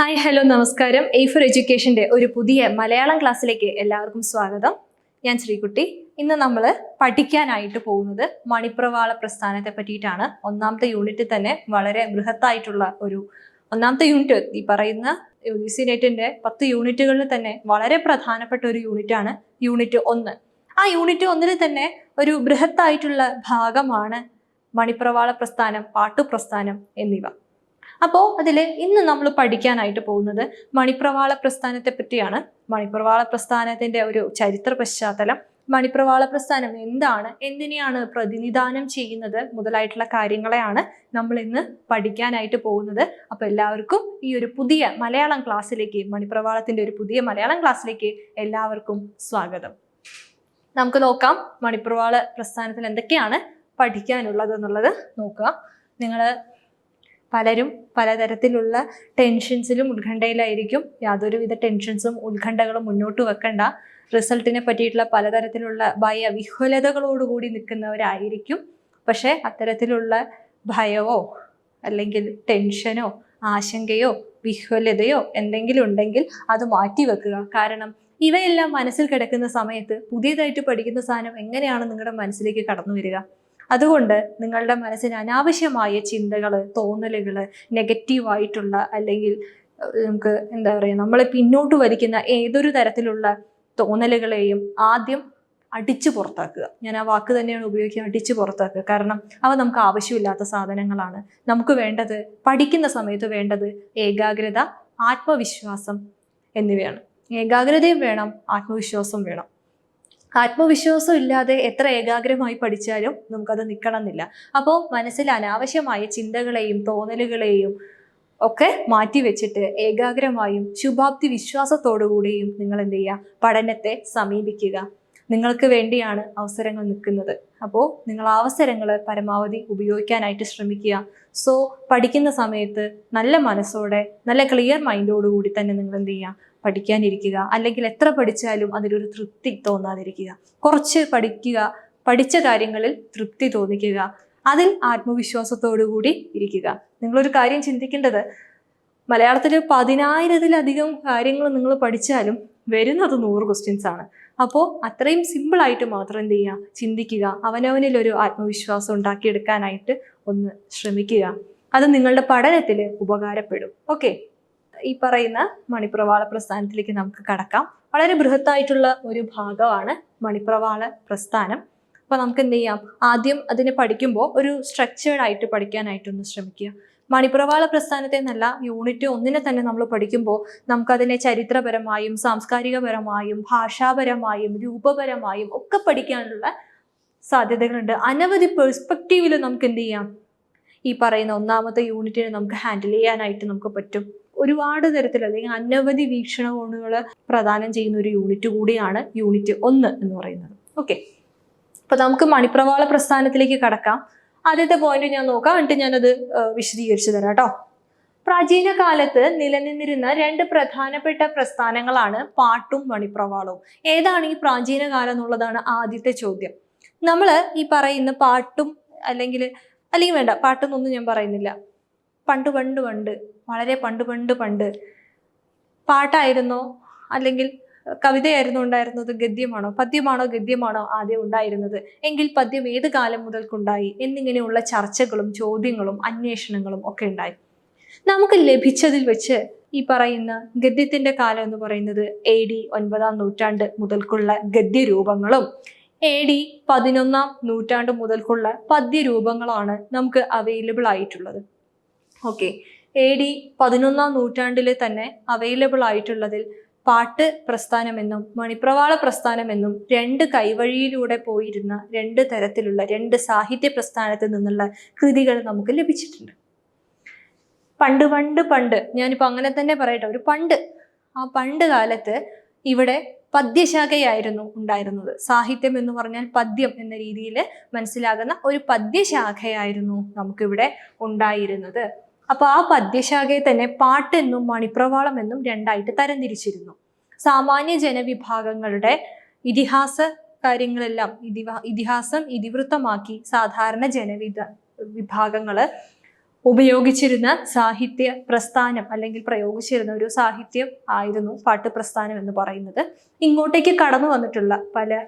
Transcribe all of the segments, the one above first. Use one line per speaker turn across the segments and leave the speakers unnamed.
Hi hello നമസ്കാരം. A four എഡ്യൂക്കേഷന്റെ ഒരു പുതിയ മലയാളം ക്ലാസ്സിലേക്ക് എല്ലാവർക്കും സ്വാഗതം. ഞാൻ ശ്രീകുട്ടി. ഇന്ന് നമ്മൾ പഠിക്കാനായിട്ട് പോകുന്നത് മണിപ്രവാള പ്രസ്ഥാനത്തെ പറ്റിയിട്ടാണ്. ഒന്നാമത്തെ യൂണിറ്റ് തന്നെ വളരെ ബൃഹത്തായിട്ടുള്ള ഒരു ഒന്നാമത്തെ യൂണിറ്റ് ഈ പറയുന്ന യു സി നെറ്റിന്റെ പത്ത് യൂണിറ്റുകളിൽ തന്നെ വളരെ പ്രധാനപ്പെട്ട ഒരു യൂണിറ്റാണ് യൂണിറ്റ് ഒന്ന്. ആ യൂണിറ്റ് ഒന്നിൽ തന്നെ ഒരു ബൃഹത്തായിട്ടുള്ള ഭാഗമാണ് മണിപ്രവാള പ്രസ്ഥാനം പാട്ടു പ്രസ്ഥാനം എന്നിവ. അപ്പോൾ അതിൽ ഇന്ന് നമ്മൾ പഠിക്കാനായിട്ട് പോകുന്നത് മണിപ്രവാള പ്രസ്ഥാനത്തെ പറ്റിയാണ്. മണിപ്രവാള പ്രസ്ഥാനത്തിന്റെ ഒരു ചരിത്ര പശ്ചാത്തലം. മണിപ്രവാള പ്രസ്ഥാനം എന്താണ്? എന്തിനെയാണ് പ്രതിനിധാനം ചെയ്യുന്നത്? മുതലായിട്ടുള്ള കാര്യങ്ങളെയാണ് നമ്മൾ ഇന്ന് പഠിക്കാനായിട്ട് പോകുന്നത്. അപ്പോൾ എല്ലാവർക്കും ഈ ഒരു പുതിയ മലയാളം ക്ലാസ്സിലേക്ക് മണിപ്രവാളത്തിന്റെ ഒരു പുതിയ മലയാളം ക്ലാസ്സിലേക്ക് എല്ലാവർക്കും സ്വാഗതം. നമുക്ക് നോക്കാം മണിപ്രവാള പ്രസ്ഥാനത്തിൽ എന്തൊക്കെയാണ് പഠിക്കാനുള്ളത് എന്നുള്ളത്. നോക്കുക. നിങ്ങൾ പലരും പലതരത്തിലുള്ള ടെൻഷൻസിലും ഉത്കണ്ഠയിലായിരിക്കും. യാതൊരുവിധ ടെൻഷൻസും ഉത്കണ്ഠകളും മുന്നോട്ട് വെക്കണ്ട. റിസൾട്ടിനെ പറ്റിയിട്ടുള്ള പലതരത്തിലുള്ള ഭയ വിഹ്വലതകളോടുകൂടി നിൽക്കുന്നവരായിരിക്കും. പക്ഷേ അത്തരത്തിലുള്ള ഭയമോ അല്ലെങ്കിൽ ടെൻഷനോ ആശങ്കയോ വിഹ്വലതയോ എന്തെങ്കിലും ഉണ്ടെങ്കിൽ അത് മാറ്റി വെക്കുക. കാരണം ഇവയെല്ലാം മനസ്സിൽ കിടക്കുന്ന സമയത്ത് പുതിയതായിട്ട് പഠിക്കുന്ന സാധനം എങ്ങനെയാണ് നിങ്ങളുടെ മനസ്സിലേക്ക് കടന്നു വരിക. അതുകൊണ്ട് നിങ്ങളുടെ മനസ്സിന് അനാവശ്യമായ ചിന്തകൾ തോന്നലുകൾ നെഗറ്റീവായിട്ടുള്ള അല്ലെങ്കിൽ നമുക്ക് എന്താ പറയുക നമ്മളെ പിന്നോട്ട് വലിക്കുന്ന ഏതൊരു തരത്തിലുള്ള തോന്നലുകളെയും ആദ്യം അടിച്ചു പുറത്താക്കുക. ഞാൻ ആ വാക്ക് തന്നെയാണ് ഉപയോഗിക്കുക അടിച്ചു പുറത്താക്കുക. കാരണം അവ നമുക്ക് ആവശ്യമില്ലാത്ത സാധനങ്ങളാണ്. നമുക്ക് വേണ്ടത് പഠിക്കുന്ന സമയത്ത് വേണ്ടത് ഏകാഗ്രത ആത്മവിശ്വാസം എന്നിവയാണ്. ഏകാഗ്രതയും വേണം ആത്മവിശ്വാസം വേണം. ആത്മവിശ്വാസം ഇല്ലാതെ എത്ര ഏകാഗ്രമായി പഠിച്ചാലും നമുക്കത് നിൽക്കണമെന്നില്ല അപ്പോൾ മനസ്സിൽ അനാവശ്യമായ ചിന്തകളെയും തോന്നലുകളെയും ഒക്കെ മാറ്റിവെച്ചിട്ട് ഏകാഗ്രമായും ശുഭാപ്തി വിശ്വാസത്തോടുകൂടിയും നിങ്ങൾ എന്ത് ചെയ്യുക? പഠനത്തെ സമീപിക്കുക. നിങ്ങൾക്ക് വേണ്ടിയാണ് അവസരങ്ങൾ നിൽക്കുന്നത്. അപ്പോൾ നിങ്ങൾ അവസരങ്ങൾ പരമാവധി ഉപയോഗിക്കാനായിട്ട് ശ്രമിക്കുക. സോ പഠിക്കുന്ന സമയത്ത് നല്ല മനസ്സോടെ നല്ല ക്ലിയർ മൈൻഡോടുകൂടി തന്നെ നിങ്ങൾ എന്ത് ചെയ്യുക? പഠിക്കാനിരിക്കുക അല്ലെങ്കിൽ എത്ര പഠിച്ചാലും അതിലൊരു തൃപ്തി തോന്നാതിരിക്കുക. കുറച്ച് പഠിക്കുക പഠിച്ച കാര്യങ്ങളിൽ തൃപ്തി തോന്നിക്കുക അതിൽ ആത്മവിശ്വാസത്തോടു കൂടി ഇരിക്കുക. നിങ്ങളൊരു കാര്യം ചിന്തിക്കേണ്ടത് മലയാളത്തിൽ പതിനായിരത്തിലധികം കാര്യങ്ങൾ നിങ്ങൾ പഠിച്ചാലും വരുന്നത് നൂറ് ക്വസ്റ്റ്യൻസ് ആണ്. അപ്പോൾ അത്രയും സിമ്പിളായിട്ട് മാത്രം എന്ത് ചെയ്യുക? ചിന്തിക്കുക അവനവനിൽ ഒരു ആത്മവിശ്വാസം ഉണ്ടാക്കിയെടുക്കാനായിട്ട് ഒന്ന് ശ്രമിക്കുക. അത് നിങ്ങളുടെ പഠനത്തിൽ ഉപകാരപ്പെടും. ഓക്കെ ഈ പറയുന്ന മണിപ്രവാള പ്രസ്ഥാനത്തിലേക്ക് നമുക്ക് കടക്കാം. വളരെ ബൃഹത്തായിട്ടുള്ള ഒരു ഭാഗമാണ് മണിപ്രവാള പ്രസ്ഥാനം. അപ്പോൾ നമുക്ക് എന്ത് ചെയ്യാം? ആദ്യം അതിനെ പഠിക്കുമ്പോൾ ഒരു സ്ട്രക്ചേർഡ് ആയിട്ട് പഠിക്കാനായിട്ടൊന്ന് ശ്രമിക്കുക. മണിപ്രവാള പ്രസ്ഥാനത്തെ എന്നല്ല യൂണിറ്റ് ഒന്നിനെ തന്നെ നമ്മൾ പഠിക്കുമ്പോൾ നമുക്കതിനെ ചരിത്രപരമായും സാംസ്കാരികപരമായും ഭാഷാപരമായും രൂപപരമായും ഒക്കെ പഠിക്കാനുള്ള സാധ്യതകളുണ്ട്. അനവധി പെർസ്പെക്റ്റീവിൽ നമുക്ക് എന്ത് ചെയ്യാം? ഈ പറയുന്ന ഒന്നാമത്തെ യൂണിറ്റിനെ നമുക്ക് ഹാൻഡിൽ ചെയ്യാനായിട്ട് നമുക്ക് പറ്റും. ഒരുപാട് തരത്തിൽ അല്ലെങ്കിൽ അനവധി വീക്ഷണകോണുകൾ പ്രദാനം ചെയ്യുന്ന ഒരു യൂണിറ്റ് കൂടിയാണ് യൂണിറ്റ് ഒന്ന് എന്ന് പറയുന്നത്. ഓക്കെ അപ്പൊ നമുക്ക് മണിപ്രവാള പ്രസ്ഥാനത്തിലേക്ക് കടക്കാം. ആദ്യത്തെ പോയിന്റ് ഞാൻ നോക്കാം. എന്നിട്ട് ഞാനത് വിശദീകരിച്ചു തരാം കേട്ടോ പ്രാചീന കാലത്ത് നിലനിന്നിരുന്ന രണ്ട് പ്രധാനപ്പെട്ട പ്രസ്ഥാനങ്ങളാണ് പാട്ടും മണിപ്രവാളവും. ഏതാണ് ഈ പ്രാചീന കാലം എന്നുള്ളതാണ് ആദ്യത്തെ ചോദ്യം. നമ്മൾ ഈ പറയുന്ന പാട്ടും അല്ലെങ്കിൽ അല്ലെങ്കിൽ വേണ്ട പാട്ടൊന്നും ഞാൻ പറയുന്നില്ല. പണ്ട് പണ്ട് പണ്ട് വളരെ പണ്ട് പണ്ട് പണ്ട്. പാട്ടായിരുന്നോ? അല്ലെങ്കിൽ കവിതയായിരുന്നു ഉണ്ടായിരുന്നത് ഗദ്യമാണോ? പദ്യമാണോ ഗദ്യമാണോ ആദ്യം ഉണ്ടായിരുന്നത്? എങ്കിൽ പദ്യം ഏത് കാലം മുതൽക്കുണ്ടായി? എന്നിങ്ങനെയുള്ള ചർച്ചകളും ചോദ്യങ്ങളും അന്വേഷണങ്ങളും ഒക്കെ ഉണ്ടായി. നമുക്ക് ലഭിച്ചതിൽ വെച്ച് ഈ പറയുന്ന ഗദ്യത്തിന്റെ കാലം എന്ന് പറയുന്നത് എ ഡി ഒൻപതാം നൂറ്റാണ്ട് മുതൽക്കുള്ള ഗദ്യരൂപങ്ങളും എ ഡി പതിനൊന്നാം നൂറ്റാണ്ട് മുതൽക്കുള്ള പദ്യരൂപങ്ങളാണ് നമുക്ക് അവൈലബിൾ ആയിട്ടുള്ളത്. ഓക്കെ. എ ഡി പതിനൊന്നാം നൂറ്റാണ്ടിൽ തന്നെ അവൈലബിൾ ആയിട്ടുള്ളതിൽ പാട്ട് പ്രസ്ഥാനമെന്നും മണിപ്രവാള പ്രസ്ഥാനമെന്നും രണ്ട് കൈവഴിയിലൂടെ പോയിരുന്ന രണ്ട് തരത്തിലുള്ള രണ്ട് സാഹിത്യ പ്രസ്ഥാനത്തിൽ നിന്നുള്ള കൃതികൾ നമുക്ക് ലഭിച്ചിട്ടുണ്ട്. പണ്ട് പണ്ട് പണ്ട്. ഞാനിപ്പോൾ അങ്ങനെ തന്നെ പറയട്ടെ. ഒരു പണ്ട്. ആ പണ്ട് കാലത്ത് ഇവിടെ പദ്യശാഖയായിരുന്നു ഉണ്ടായിരുന്നത്. സാഹിത്യം എന്ന് പറഞ്ഞാൽ പദ്യം എന്ന രീതിയിൽ മനസ്സിലാകുന്ന ഒരു പദ്യശാഖയായിരുന്നു നമുക്കിവിടെ ഉണ്ടായിരുന്നത്. അപ്പൊ ആ പദ്യശാഖയെ തന്നെ പാട്ടെന്നും മണിപ്രവാളം എന്നും രണ്ടായിട്ട് തരംതിരിച്ചിരുന്നു. സാമാന്യ ജനവിഭാഗങ്ങളുടെ ഇതിഹാസ കാര്യങ്ങളെല്ലാം ഇതിഹാസം ഇതിവൃത്തമാക്കി സാധാരണ ജനവിധ വിഭാഗങ്ങൾ ഉപയോഗിച്ചിരുന്ന സാഹിത്യ പ്രസ്ഥാനം അല്ലെങ്കിൽ പ്രയോഗിച്ചിരുന്ന ഒരു സാഹിത്യം ആയിരുന്നു പാട്ട് പ്രസ്ഥാനം എന്ന് പറയുന്നത്. ഇങ്ങോട്ടേക്ക് കടന്നു വന്നിട്ടുള്ള പല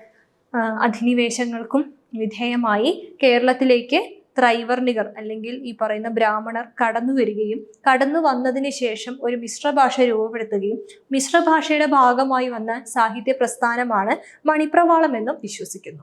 അധിനിവേശങ്ങൾക്കും വിധേയമായി കേരളത്തിലേക്ക് ത്രൈവർണികർ അല്ലെങ്കിൽ ഈ പറയുന്ന ബ്രാഹ്മണർ കടന്നു വരികയും കടന്നു വന്നതിന് ശേഷം ഒരു മിശ്രഭാഷ രൂപപ്പെടുത്തുകയും മിശ്രഭാഷയുടെ ഭാഗമായി വന്ന സാഹിത്യ പ്രസ്ഥാനമാണ് മണിപ്രവാളം എന്നും വിശ്വസിക്കുന്നു.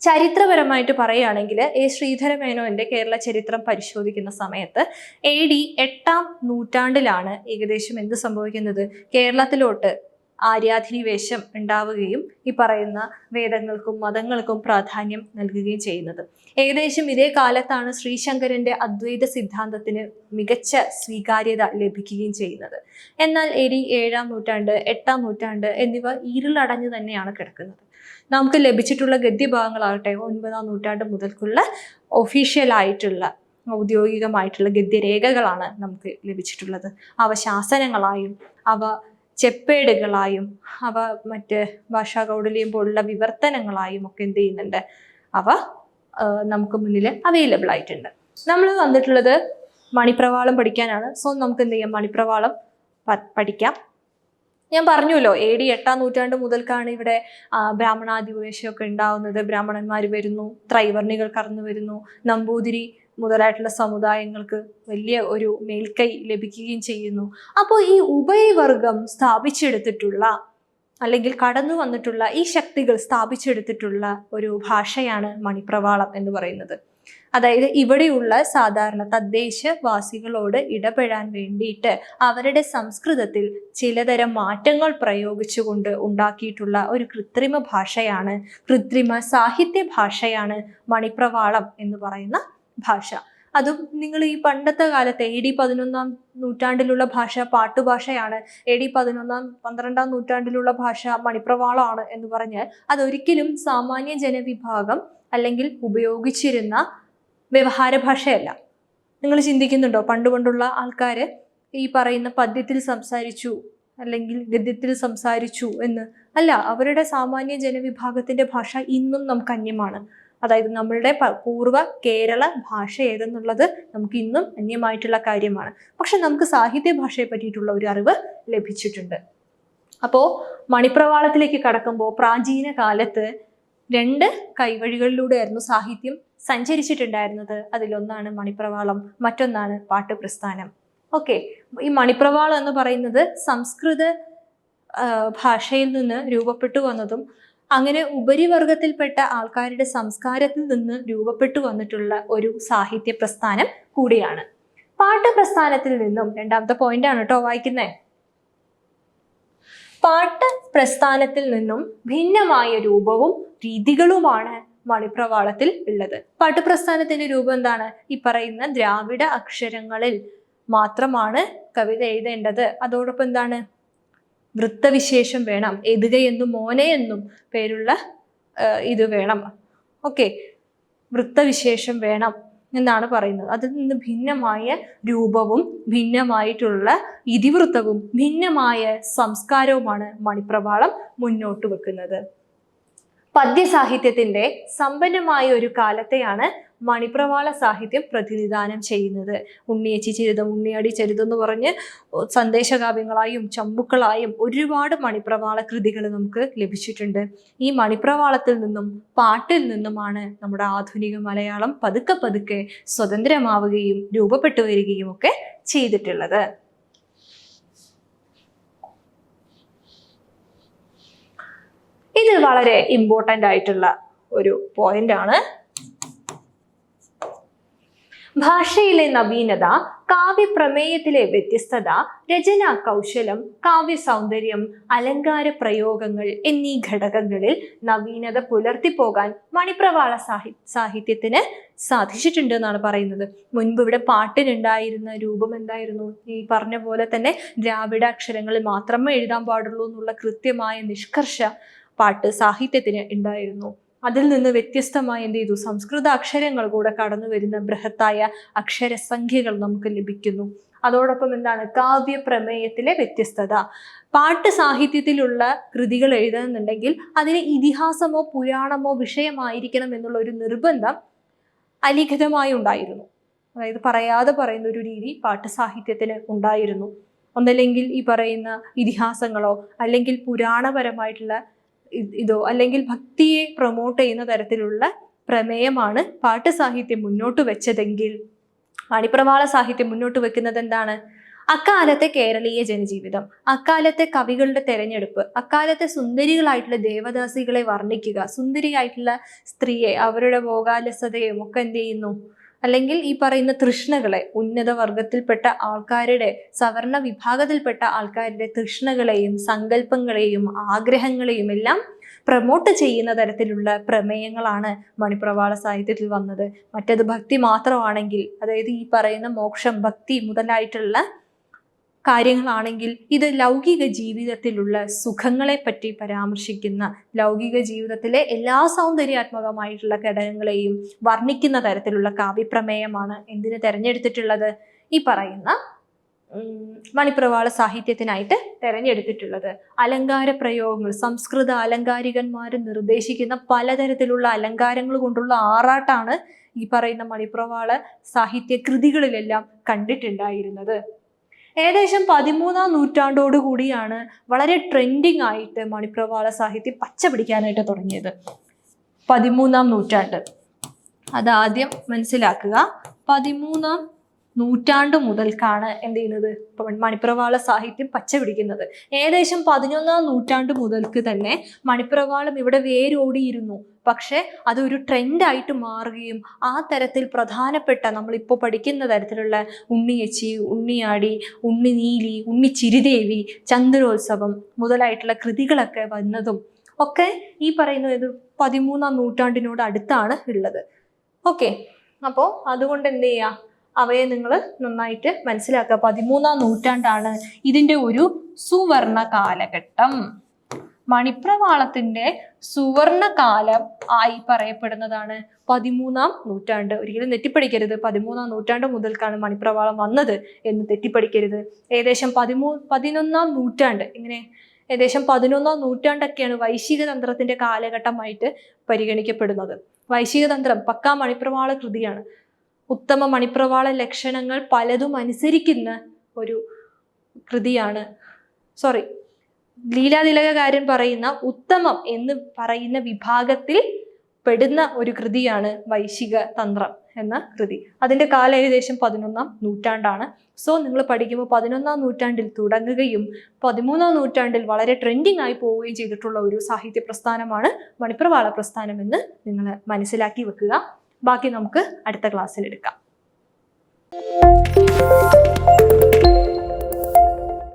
ചരിത്രപരമായിട്ട് പറയുകയാണെങ്കിൽ എ ശ്രീധര മേനോന്റെ കേരള ചരിത്രം പരിശോധിക്കുന്ന സമയത്ത് എ ഡി എട്ടാം നൂറ്റാണ്ടിലാണ് ഏകദേശം എന്ത് സംഭവിക്കുന്നത്? കേരളത്തിലോട്ട് ആര്യാധിനിവേശം ഉണ്ടാവുകയും ഈ പറയുന്ന വേദങ്ങൾക്കും മതങ്ങൾക്കും പ്രാധാന്യം നൽകുകയും ചെയ്യുന്നത്. ഏകദേശം ഇതേ കാലത്താണ് ശ്രീശങ്കരന്റെ അദ്വൈത സിദ്ധാന്തത്തിന് മികച്ച സ്വീകാര്യത ലഭിക്കുകയും ചെയ്യുന്നത്. എന്നാൽ എരി ഏഴാം നൂറ്റാണ്ട് എട്ടാം നൂറ്റാണ്ട് എന്നിവ ഇരുളടഞ്ഞു തന്നെയാണ് കിടക്കുന്നത്. നമുക്ക് ലഭിച്ചിട്ടുള്ള ഗദ്യഭാഗങ്ങളാകട്ടെ ഒൻപതാം നൂറ്റാണ്ട് മുതൽക്കുള്ള ഒഫീഷ്യലായിട്ടുള്ള ഔദ്യോഗികമായിട്ടുള്ള ഗദ്യരേഖകളാണ് നമുക്ക് ലഭിച്ചിട്ടുള്ളത്. അവ ശാസനങ്ങളായും അവ ചെപ്പേടുകളായും അവ മറ്റ് ഭാഷാ കൗടല്യം പോലുള്ള വിവർത്തനങ്ങളായും ഒക്കെ എന്ത് ചെയ്യുന്നുണ്ട്. അവ നമുക്ക് മുന്നിൽ അവൈലബിൾ ആയിട്ടുണ്ട്. നമ്മൾ വന്നിട്ടുള്ളത് മണിപ്രവാളം പഠിക്കാനാണ്. സോ നമുക്ക് എന്ത് ചെയ്യാം? മണിപ്രവാളം പഠിക്കാം. ഞാൻ പറഞ്ഞല്ലോ എ ഡി എട്ടാം നൂറ്റാണ്ട് മുതൽക്കാണ് ഇവിടെ ബ്രാഹ്മണാധിപേശമൊക്കെ ഉണ്ടാവുന്നത്. ബ്രാഹ്മണന്മാർ വരുന്നു ത്രൈവർണികൾ കടന്നു വരുന്നു നമ്പൂതിരി മുതലായിട്ടുള്ള സമുദായങ്ങൾക്ക് വലിയ ഒരു മേൽക്കൈ ലഭിക്കുകയും ചെയ്യുന്നു. അപ്പോൾ ഈ ഉഭയവർഗം സ്ഥാപിച്ചെടുത്തിട്ടുള്ള അല്ലെങ്കിൽ കടന്നു വന്നിട്ടുള്ള ഈ ശക്തികൾ സ്ഥാപിച്ചെടുത്തിട്ടുള്ള ഒരു ഭാഷയാണ് മണിപ്രവാളം എന്ന് പറയുന്നത്. അതായത് ഇവിടെയുള്ള സാധാരണ തദ്ദേശവാസികളോട് ഇടപെടാൻ വേണ്ടിയിട്ട് അവരുടെ സംസ്കൃതത്തിൽ ചിലതരം മാറ്റങ്ങൾ പ്രയോഗിച്ചുകൊണ്ട് ഉണ്ടാക്കിയിട്ടുള്ള ഒരു കൃത്രിമ ഭാഷയാണ് കൃത്രിമ സാഹിത്യ ഭാഷയാണ് മണിപ്രവാളം എന്ന് പറയുന്ന ഭാഷ. അതും നിങ്ങൾ ഈ പണ്ടത്തെ കാലത്തെ എ ഡി പതിനൊന്നാം നൂറ്റാണ്ടിലുള്ള ഭാഷ പാട്ടുഭാഷയാണ്. എ ഡി പതിനൊന്നാം പന്ത്രണ്ടാം നൂറ്റാണ്ടിലുള്ള ഭാഷ മണിപ്രവാളമാണ് എന്ന് പറഞ്ഞാൽ അതൊരിക്കലും സാമാന്യ ജനവിഭാഗം അല്ലെങ്കിൽ ഉപയോഗിച്ചിരുന്ന വ്യവഹാര ഭാഷയല്ല. നിങ്ങൾ ചിന്തിക്കുന്നുണ്ടോ? പണ്ട് പണ്ടുള്ള ആൾക്കാർ ഈ പറയുന്ന പദ്യത്തിൽ സംസാരിച്ചു അല്ലെങ്കിൽ ഗദ്യത്തിൽ സംസാരിച്ചു എന്ന്. അല്ല അവരുടെ സാമാന്യ ജനവിഭാഗത്തിന്റെ ഭാഷ ഇന്നും നമുക്ക് അന്യമാണ്. അതായത് നമ്മളുടെ പൂർവ കേരള ഭാഷ ഏതെന്നുള്ളത് നമുക്ക് ഇന്നും അന്യമായിട്ടുള്ള കാര്യമാണ്. പക്ഷെ നമുക്ക് സാഹിത്യ ഭാഷയെ പറ്റിയിട്ടുള്ള ഒരു അറിവ് ലഭിച്ചിട്ടുണ്ട്. അപ്പോൾ മണിപ്രവാളത്തിലേക്ക് കടക്കുമ്പോൾ പ്രാചീന കാലത്ത് രണ്ട് കൈവഴികളിലൂടെയായിരുന്നു സാഹിത്യം സഞ്ചരിച്ചിട്ടുണ്ടായിരുന്നത്. അതിലൊന്നാണ് മണിപ്രവാളം മറ്റൊന്നാണ് പാട്ടുപ്രസ്ഥാനം. ഓക്കെ ഈ മണിപ്രവാളം എന്ന് പറയുന്നത് സംസ്കൃത ഭാഷയിൽ നിന്ന് രൂപപ്പെട്ടു വന്നതും അങ്ങനെ ഉപരിവർഗത്തിൽപ്പെട്ട ആൾക്കാരുടെ സംസ്കാരത്തിൽ നിന്ന് രൂപപ്പെട്ടു വന്നിട്ടുള്ള ഒരു സാഹിത്യ പ്രസ്ഥാനം കൂടിയാണ്. പാട്ട് പ്രസ്ഥാനത്തിൽ നിന്നും രണ്ടാമത്തെ പോയിന്റ് ആണ് കേട്ടോ വായിക്കുന്നത് പാട്ട് പ്രസ്ഥാനത്തിൽ നിന്നും ഭിന്നമായ രൂപവും രീതികളുമാണ് മണിപ്രവാളത്തിൽ ഉള്ളത്. പാട്ട് പ്രസ്ഥാനത്തിന്റെ രൂപം എന്താണ്? ഈ പറയുന്ന ദ്രാവിഡ അക്ഷരങ്ങളിൽ മാത്രമാണ് കവിത എഴുതേണ്ടത്. അതോടൊപ്പം എന്താണ്? വൃത്തവിശേഷം വേണം. എതുകയെന്നും മോനയെന്നും പേരുള്ള ഇത് വേണം. ഓക്കെ. വൃത്തവിശേഷം വേണം എന്നാണ് പറയുന്നത്. അതിൽ നിന്ന് ഭിന്നമായ രൂപവും ഭിന്നമായിട്ടുള്ള ഇതിവൃത്തവും ഭിന്നമായ സംസ്കാരവുമാണ് മണിപ്രവാളം മുന്നോട്ട് വെക്കുന്നത്. പദ്യസാഹിത്യത്തിന്റെ സമ്പന്നമായ ഒരു കാലത്തെയാണ് മണിപ്രവാള സാഹിത്യം പ്രതിനിധാനം ചെയ്യുന്നത്. ഉണ്ണിയച്ചി ചരിതം ഉണ്ണിയടി ചരിതം എന്ന് പറഞ്ഞ് സന്ദേശകാവ്യങ്ങളായും ചമ്പുക്കളായും ഒരുപാട് മണിപ്രവാള കൃതികൾ നമുക്ക് ലഭിച്ചിട്ടുണ്ട്. ഈ മണിപ്രവാളത്തിൽ നിന്നും പാട്ടിൽ നിന്നുമാണ് നമ്മുടെ ആധുനിക മലയാളം പതുക്കെ പതുക്കെ സ്വതന്ത്രമാവുകയും രൂപപ്പെട്ടു വരികയും ഒക്കെ ചെയ്തിട്ടുള്ളത്. ഇത് വളരെ ഇമ്പോർട്ടന്റ് ആയിട്ടുള്ള ഒരു പോയിന്റ് ആണ്. ഭാഷയിലെ നവീനത കാവ്യപ്രമേയത്തിലെ വ്യത്യസ്തത രചനാ കൗശലം കാവ്യ സൗന്ദര്യം അലങ്കാര പ്രയോഗങ്ങൾ എന്നീ ഘടകങ്ങളിൽ നവീനത പുലർത്തിപ്പോകാൻ മണിപ്രവാള സാഹി സാഹിത്യത്തിന് സാധിച്ചിട്ടുണ്ട് എന്നാണ് പറയുന്നത്. മുൻപ് ഇവിടെ പാട്ടിനുണ്ടായിരുന്ന രൂപം എന്തായിരുന്നു? ഈ പറഞ്ഞ പോലെ തന്നെ ദ്രാവിഡ അക്ഷരങ്ങളിൽ മാത്രമേ എഴുതാൻ പാടുള്ളൂ എന്നുള്ള കൃത്യമായ നിഷ്കർഷ പാട്ട് സാഹിത്യത്തിന് ഉണ്ടായിരുന്നു. അതിൽ നിന്ന് വ്യത്യസ്തമായി എന്ത് ചെയ്തു? സംസ്കൃത അക്ഷരങ്ങൾ കൂടെ കടന്നു വരുന്ന ബൃഹത്തായ അക്ഷരസംഖ്യകൾ നമുക്ക് ലഭിക്കുന്നു. അതോടൊപ്പം എന്താണ്? കാവ്യ പ്രമേയത്തിലെ വ്യത്യസ്തത. പാട്ട് സാഹിത്യത്തിലുള്ള കൃതികൾ എഴുതുന്നുണ്ടെങ്കിൽ അതിന് ഇതിഹാസമോ പുരാണമോ വിഷയമായിരിക്കണം എന്നുള്ള ഒരു നിർബന്ധം അലിഖിതമായി ഉണ്ടായിരുന്നു. അതായത് പറയാതെ പറയുന്ന ഒരു രീതി പാട്ട് സാഹിത്യത്തിന് ഉണ്ടായിരുന്നു. ഒന്നല്ലെങ്കിൽ ഈ പറയുന്ന ഇതിഹാസങ്ങളോ അല്ലെങ്കിൽ പുരാണപരമായിട്ടുള്ള ഇതോ അല്ലെങ്കിൽ ഭക്തിയെ പ്രൊമോട്ട് ചെയ്യുന്ന തരത്തിലുള്ള പ്രമേയമാണ് പാട്ട് സാഹിത്യം മുന്നോട്ട് വെച്ചതെങ്കിൽ. മണിപ്രവാള സാഹിത്യം മുന്നോട്ട് വെക്കുന്നത് എന്താണ്? അക്കാലത്തെ കേരളീയ ജനജീവിതം അക്കാലത്തെ കവികളുടെ തെരഞ്ഞെടുപ്പ് അക്കാലത്തെ സുന്ദരികളായിട്ടുള്ള ദേവദാസികളെ വർണിക്കുക സുന്ദരിയായിട്ടുള്ള സ്ത്രീയെ അവരുടെ ഭോഗാലസതയും ഒക്കെ എന്ത് ചെയ്യുന്നു? അല്ലെങ്കിൽ ഈ പറയുന്ന തൃഷ്ണകളെ ഉന്നത വർഗത്തിൽപ്പെട്ട ആൾക്കാരുടെ സവർണ വിഭാഗത്തിൽപ്പെട്ട ആൾക്കാരുടെ തൃഷ്ണകളെയും സങ്കല്പങ്ങളെയും ആഗ്രഹങ്ങളെയും എല്ലാം പ്രമോട്ട് ചെയ്യുന്ന തരത്തിലുള്ള പ്രമേയങ്ങളാണ് മണിപ്രവാള സാഹിത്യത്തിൽ വന്നത്. മറ്റത് ഭക്തി മാത്രമാണെങ്കിൽ അതായത് ഈ പറയുന്ന മോക്ഷം ഭക്തി മുതലായിട്ടുള്ള കാര്യങ്ങളാണെങ്കിൽ ഇത് ലൗകിക ജീവിതത്തിലുള്ള സുഖങ്ങളെ പറ്റി പരാമർശിക്കുന്ന ലൗകിക ജീവിതത്തിലെ എല്ലാ സൗന്ദര്യാത്മകമായിട്ടുള്ള ഘടകങ്ങളെയും വർണിക്കുന്ന തരത്തിലുള്ള കാവ്യപ്രമേയമാണ് എന്തിന് തിരഞ്ഞെടുത്തിട്ടുള്ളത് ഈ പറയുന്ന മണിപ്രവാള സാഹിത്യത്തിനായിട്ട് തെരഞ്ഞെടുത്തിട്ടുള്ളത്. അലങ്കാര പ്രയോഗങ്ങൾ സംസ്കൃത അലങ്കാരികന്മാർ നിർദ്ദേശിക്കുന്ന പലതരത്തിലുള്ള അലങ്കാരങ്ങൾ കൊണ്ടുള്ള ആറാട്ടാണ് ഈ പറയുന്ന മണിപ്രവാള സാഹിത്യ കൃതികളിലെല്ലാം കണ്ടിട്ടുണ്ടായിരുന്നത്. ഏകദേശം പതിമൂന്നാം നൂറ്റാണ്ടോട് കൂടിയാണ് വളരെ ട്രെൻഡിങ് ആയിട്ട് മണിപ്രവാള സാഹിത്യം പച്ച പിടിക്കാനായിട്ട് തുടങ്ങിയത്. പതിമൂന്നാം നൂറ്റാണ്ട്. അതാദ്യം മനസ്സിലാക്കുക പതിമൂന്നാം നൂറ്റാണ്ട് മുതൽക്കാണ് എന്ത് ചെയ്യുന്നത്? മണിപ്രവാള സാഹിത്യം പച്ച പിടിക്കുന്നത്. ഏകദേശം പതിനൊന്നാം നൂറ്റാണ്ട് മുതൽക്ക് തന്നെ മണിപ്രവാളം ഇവിടെ വേരോടിയിരുന്നു. പക്ഷെ അതൊരു ട്രെൻഡായിട്ട് മാറുകയും ആ തരത്തിൽ പ്രധാനപ്പെട്ട നമ്മളിപ്പോൾ പഠിക്കുന്ന തരത്തിലുള്ള ഉണ്ണിയച്ചി ഉണ്ണിയാടി ഉണ്ണിനീലി ഉണ്ണിച്ചിരിദേവി ചന്ദ്രോത്സവം മുതലായിട്ടുള്ള കൃതികളൊക്കെ വന്നതും ഒക്കെ ഈ പറയുന്ന ഇത് പതിമൂന്നാം നൂറ്റാണ്ടിനോട് അടുത്താണ് ഉള്ളത്. ഓക്കെ. അപ്പോൾ അതുകൊണ്ട് എന്ത് ചെയ്യുക അവയെ നിങ്ങൾ നന്നായിട്ട് മനസ്സിലാക്കുക. പതിമൂന്നാം നൂറ്റാണ്ടാണ് ഇതിന്റെ ഒരു സുവർണ കാലഘട്ടം. മണിപ്രവാളത്തിന്റെ സുവർണ കാലം ആയി പറയപ്പെടുന്നതാണ്. പതിമൂന്നാം നൂറ്റാണ്ട്. ഒരിക്കലും തെറ്റിപ്പടിക്കരുത് പതിമൂന്നാം നൂറ്റാണ്ട് മുതൽക്കാണ് മണിപ്രവാളം വന്നത് എന്ന് തെറ്റിപ്പടിക്കരുത് ഏകദേശം പതിമൂ പതിനൊന്നാം നൂറ്റാണ്ട്. ഇങ്ങനെ ഏകദേശം പതിനൊന്നാം നൂറ്റാണ്ടൊക്കെയാണ് വൈശിക തന്ത്രത്തിന്റെ കാലഘട്ടമായിട്ട് പരിഗണിക്കപ്പെടുന്നത്. വൈശിക തന്ത്രം പക്കാ മണിപ്രവാള കൃതിയാണ്. ഉത്തമ മണിപ്രവാള ലക്ഷണങ്ങൾ പലതും അനുസരിക്കുന്ന ഒരു കൃതിയാണ്. സോറി ലീലാതിലകകാരൻ പറയുന്ന ഉത്തമം എന്ന് പറയുന്ന വിഭാഗത്തിൽ പെടുന്ന ഒരു കൃതിയാണ് വൈശിക തന്ത്രം എന്ന കൃതി. അതിന്റെ കാലം ഏകദേശം പതിനൊന്നാം നൂറ്റാണ്ടാണ്. സോ നിങ്ങൾ പഠിക്കുമ്പോൾ പതിനൊന്നാം നൂറ്റാണ്ടിൽ തുടങ്ങുകയും പതിമൂന്നാം നൂറ്റാണ്ടിൽ വളരെ ട്രെൻഡിങ് ആയി പോവുകയും ചെയ്തിട്ടുള്ള ഒരു സാഹിത്യ പ്രസ്ഥാനമാണ് മണിപ്രവാള പ്രസ്ഥാനം എന്ന് നിങ്ങൾ മനസ്സിലാക്കി വെക്കുക. ബാക്കി നമുക്ക് അടുത്ത ക്ലാസ്സിൽ എടുക്കാം.